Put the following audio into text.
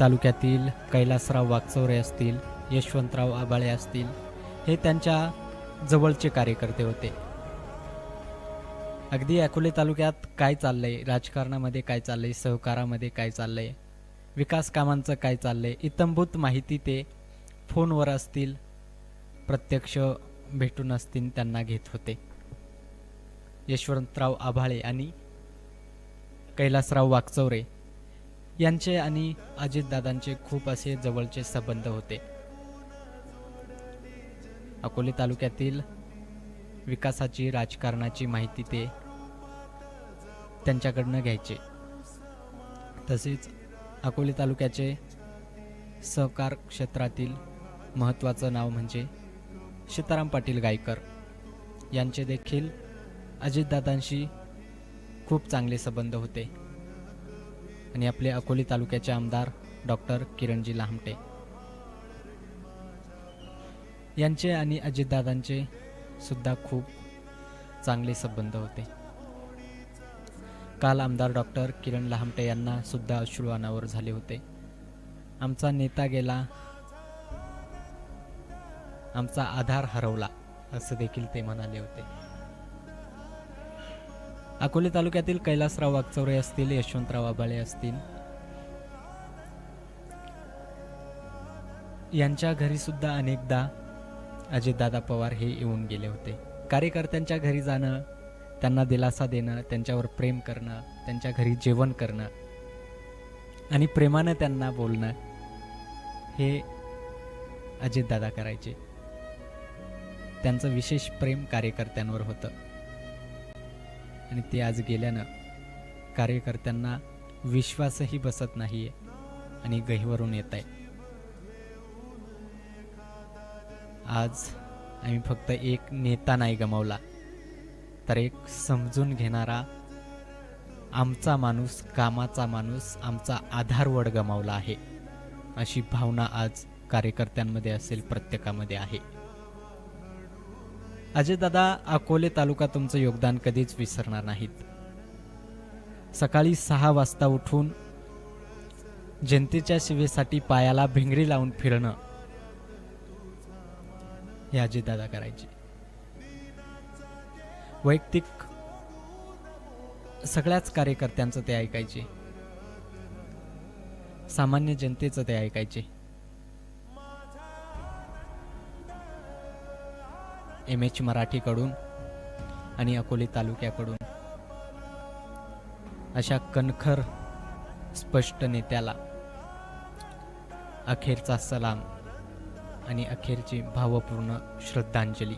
तालुक्यातील कैलासराव वागचौरे असतील यशवंतराव आबाळे असतील हे त्यांच्या जवळचे कार्यकर्ते होते. अगदी अकोले तालुक्यात काय चाललंय? राजकारणामध्ये काय चाललंय? सहकारामध्ये काय चाललंय? विकास कामांचं काय चाललंय? इतंभूत माहिती ते फोनवर असतील प्रत्यक्ष भेटून असतील त्यांना घेत होते. यशवंतराव आभाळे आणि कैलासराव वागचौरे यांचे आणि अजितदादांचे खूप असे जवळचे संबंध होते. अकोले तालुक्यातील विकासाची राजकारणाची माहिती ते त्यांच्याकडनं घ्यायचे. तसेच अकोले तालुक्याचे सहकार क्षेत्रातील महत्त्वाचं नाव म्हणजे सीताराम पाटील गायकर. यांचे देखील अजितदादांशी खूप चांगले संबंध होते. आणि आपले अकोली तालुक्याचे आमदार डॉक्टर किरणजी लामटे. यांचे आणि अजितदादांचे सुद्धा खूप चांगले संबंध होते. काल आमदार डॉक्टर किरण लहामटे यांना सुद्धा अश्रू अनावर झाले होते. आमचा नेता गेला. आमचा आधार हरवला असं देखील ते म्हणाले होते. अकोले तालुक्यातील कैलासराव वागचौरे असतील यशवंतराव आबाळे असतील यांच्या घरी सुद्धा अनेकदा अजितदादा पवार हे येऊन गेले होते. कार्यकर्त्यांच्या घरी जाणं त्यांना दिलासा देणं त्यांच्यावर प्रेम करणं त्यांच्या घरी जेवण करणं आणि प्रेमानं त्यांना बोलणं हे अजितदादा करायचे. त्यांचं विशेष प्रेम कार्यकर्त्यांवर होतं. आणि ते आज गेल्यानं कार्यकर्त्यांना विश्वासही बसत नाहीये आणि गहिवरून येत आहे आज आम्ही फक्त एक नेता नाही गमावला तर एक समजून घेणारा आमचा माणूस कामाचा माणूस आमचा आधारवड गमावला आहे. अशी भावना आज कार्यकर्त्यांमध्ये असेल प्रत्येकामध्ये आहे. अजयदादा अकोले तालुका तुमचं योगदान कधीच विसरणार नाहीत. सकाळी सहा वाजता उठून जनतेच्या सेवेसाठी पायाला भिंगरी लावून फिरणं हे अजयदादा करायचे. वैयक्तिक सगळ्याच कार्यकर्त्यांचं ते ऐकायचे. सामान्य जनतेचं ते ऐकायचे. एम एच मराठीकडून आणि अकोले तालुक्याकडून. अशा कणखर स्पष्ट नेत्याला अखेरचा सलाम आणि अखेरची भावपूर्ण श्रद्धांजली.